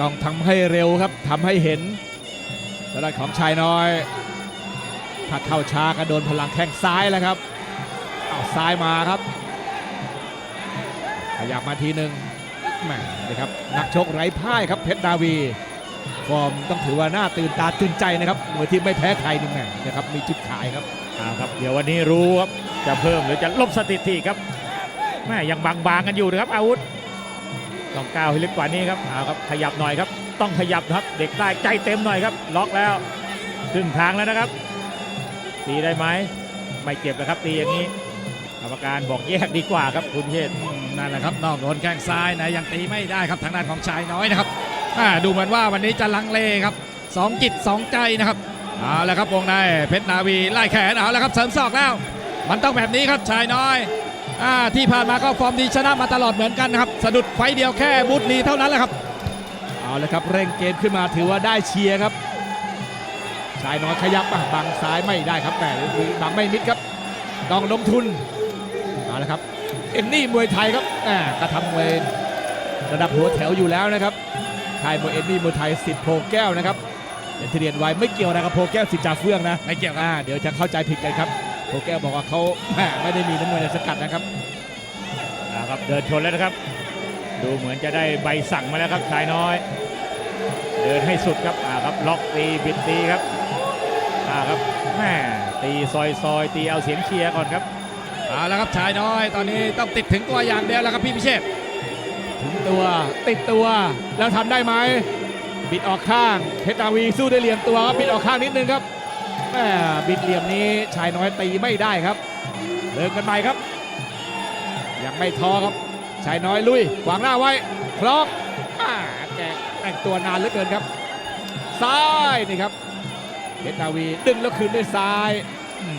ต้องทำให้เร็วครับทำให้เห็นทาดของชายน้อย ถ้าเข้าช้าก็โดนพลังแข้งซ้ายแล้วครับเอาซ้ายมาครับ ขยับมาทีหนึ่งแหม่นะครับนักชกไร้พ่ายครับเพชรดาวี ฟอร์มต้องถือว่าหน่าตื่นตาตื่นใจนะครับมวยที่ไม่แพ้ใครนี่แหม่นะครับมีจุดขายครับเอาครับ เดี๋ยววันนี้รู้ครับจะเพิ่มหรือจะลบสถิติครับแม่ยังบางๆกันอยู่นะครับอาวุธ ต้องก้าวให้ลึกกว่านี้ครับเอาครับขยับหน่อยครับ ต้องขยับนะครับ เด็กได้ใจเต็มหน่อยครับ ล็อกแล้วครึ่งทางแล้วนะครับ ตีได้ไหมไม่เจ็บนะครับ ตีอย่างนี้กรรมการบอกแยกดีกว่าครับคุณเชษฐ์นั่นแหละครับนอกโดนแข้งซ้ายนะยังตีไม่ได้ครับทางด้านของชายน้อยนะครับอ่าดูเหมือนว่าวันนี้จะลังเลครับสองจิตสองใจนะครับเอาละครับวงในเพชรนาวีไล่แขนเอาละครับเสริมศอกแล้ว มันต้องแบบนี้ครับชายน้อย ที่ผ่านมาก็ฟอร์มดีชนะมาตลอดเหมือนกันนะครับ สะดุดไฟต์เดียวแค่บูธลีเท่านั้นแหละครับ เอาละครับเร่งเกมขึ้นมาถือว่าได้เชียร์ครับชายน้อยขยับอะบังซ้ายไม่ได้ครับแต่บังไม่มิดครับต้องลงทุนเอาละครับเอ็นนี่มวยไทยครับแหมกระทำมวยระดับหัวแถวอยู่แล้วนะครับค่ายมวยเอ็นนี่มวยไทยสิทธิ์โพแก้วนะครับอย่างที่เรียนไว้ไม่เกี่ยวอะไรกับโพแก้วสิทธิ์จ่าเฟื่องนะไม่เกี่ยวครับอ่าเดี๋ยวจะเข้าใจผิดกันครับ โพแก้วบอกว่าเขาแหมไม่ได้มีน้ำมวยในสกัดนะครับเอาครับเดินชนแล้วนะครับ ดูเหมือนจะได้ใบสั่งมาแล้วครับชายน้อย เดินให้สุดครับอ่าครับล็อกตีบิดตีครับอ่าครับแม่ตีซอยซอยตีเอาเสียงเชียร์ก่อนครับเอาละครับชายน้อยตอนนี้ต้องติดถึงตัวอย่างเดียวแล้วครับพี่พิเชษฐ์ถึงตัวติดตัวแล้วทำได้ไหมบิดออกข้างเพชรนาวีสู้ด้วยเหลี่ยมตัวครับบิดออกข้างนิดนึงครับแหม่ บิดเหลี่ยมนี้ชายน้อยตีไม่ได้ครับเดินกันไปครับ ยังไม่ท้อครับชายน้อยลุยขวางหน้าไว้คล้องอ่าแกแต่งตัวนานเหลือเกินครับ ซ้ายนี่ครับเพชรนาวีดึงแล้วคืนด้วยซ้าย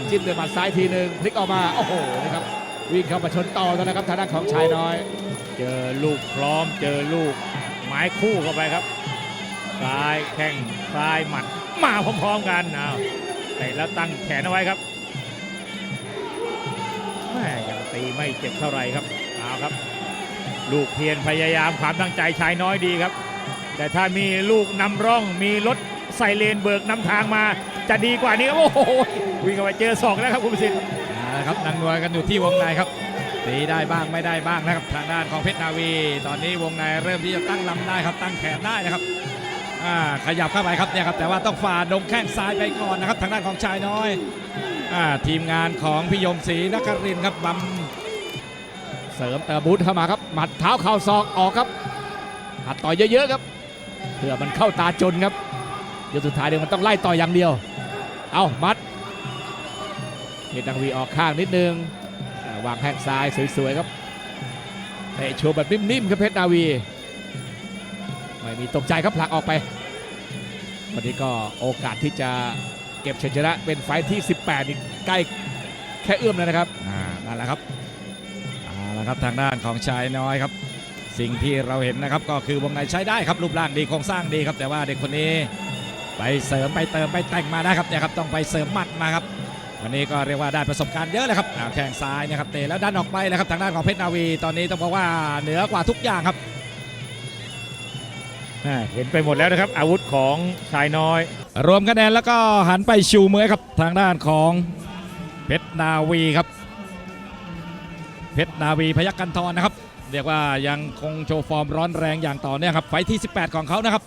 จิ้มด้วยหมัดซ้ายทีหนึ่งพลิกออกมาโอ้โหนะครับวิ่งเข้ามาชนต่อแล้วนะครับทางด้านของชายน้อย เจอลูกพร้อมเจอลูกไม้คู่เข้าไปครับซ้ายแข้งซ้ายหมัดมาพร้อมๆกันเอา เตะแล้วตั้งแขนเอาไว้ครับแม่ยังตีไม่เจ็บเท่าไรครับเอาครับ ลูกเพียรพยายามความตั้งใจชายน้อยดีครับ แต่ถ้ามีลูกนำร่องมีรถไซเรนเบิกนำทางมา จะดีกว่านี้ครับโอ้โหวิ่งเข้าไปเจอศอกแล้วครับคุณประสิทธิ์เอาละครับนังนวยกันอยู่ที่วงในครับตีได้บ้างไม่ได้บ้างนะครับทางด้านของเพชรนาวี ตอนนี้วงในเริ่มที่จะตั้งลำได้ครับตั้งแขนได้นะครับ อ่าขยับเข้าไปครับเนี่ยครับแต่ว่าต้องฝ่าดงแข้งซ้ายไปก่อนนะครับ ทางด้านของชายน้อยอ่าทีมงานของพิยมศรีนครินครับบัมเสริมเติมบูทเข้ามาครับหมัดเท้าเข่าศอกออกครับหัดต่อยเยอะๆครับเพื่อมันเข้าตาจนครับเดี๋ยวสุดท้ายเดี๋ยวมันต้องไล่ต่อยอย่างเดียว เอามัดเพชรดังวีออกข้างนิดนึงวางแข้งซ้ายสวยๆครับเตะโชว์แบบนิ่มๆครับเพชรนาวี ไม่มีตกใจครับผลักออกไป วันนี้ก็โอกาสที่จะเก็บชัยชนะเป็นไฟท์ที่ 18นี่ใกล้แค่เอื้อมแล้วนะครับอ่านั่นแหละครับเอาละครับทางด้านของชายน้อยครับ สิ่งที่เราเห็นนะครับก็คือวงในใช้ได้ครับรูปร่างดีโครงสร้างดีครับ แต่ว่าเด็กคนนี้ไปเสริมไปเติมไปแต่งมานะครับเนี่ยครับต้องไปเสริมหมัดมาครับวันนี้ก็เรียกว่าได้ประสบการณ์เยอะเลยครับอ่าแข้งซ้ายนะครับเตะแล้วดันออกไปเลยครับทางด้านของเพชรนาวีตอนนี้ต้องบอกว่าเหนือกว่าทุกอย่างครับอ่า เห็นไปหมดแล้วนะครับ อาวุธของชายน้อย รวมคะแนนแล้วก็หันไปชูมือครับทางด้านของเพชรนาวีครับ เพชรนาวีพยักกันทรนะครับ เรียกว่ายังคงโชว์ฟอร์มร้อนแรงอย่างต่อเนื่องครับไฟท์ที่ 18 ของเขานะครับ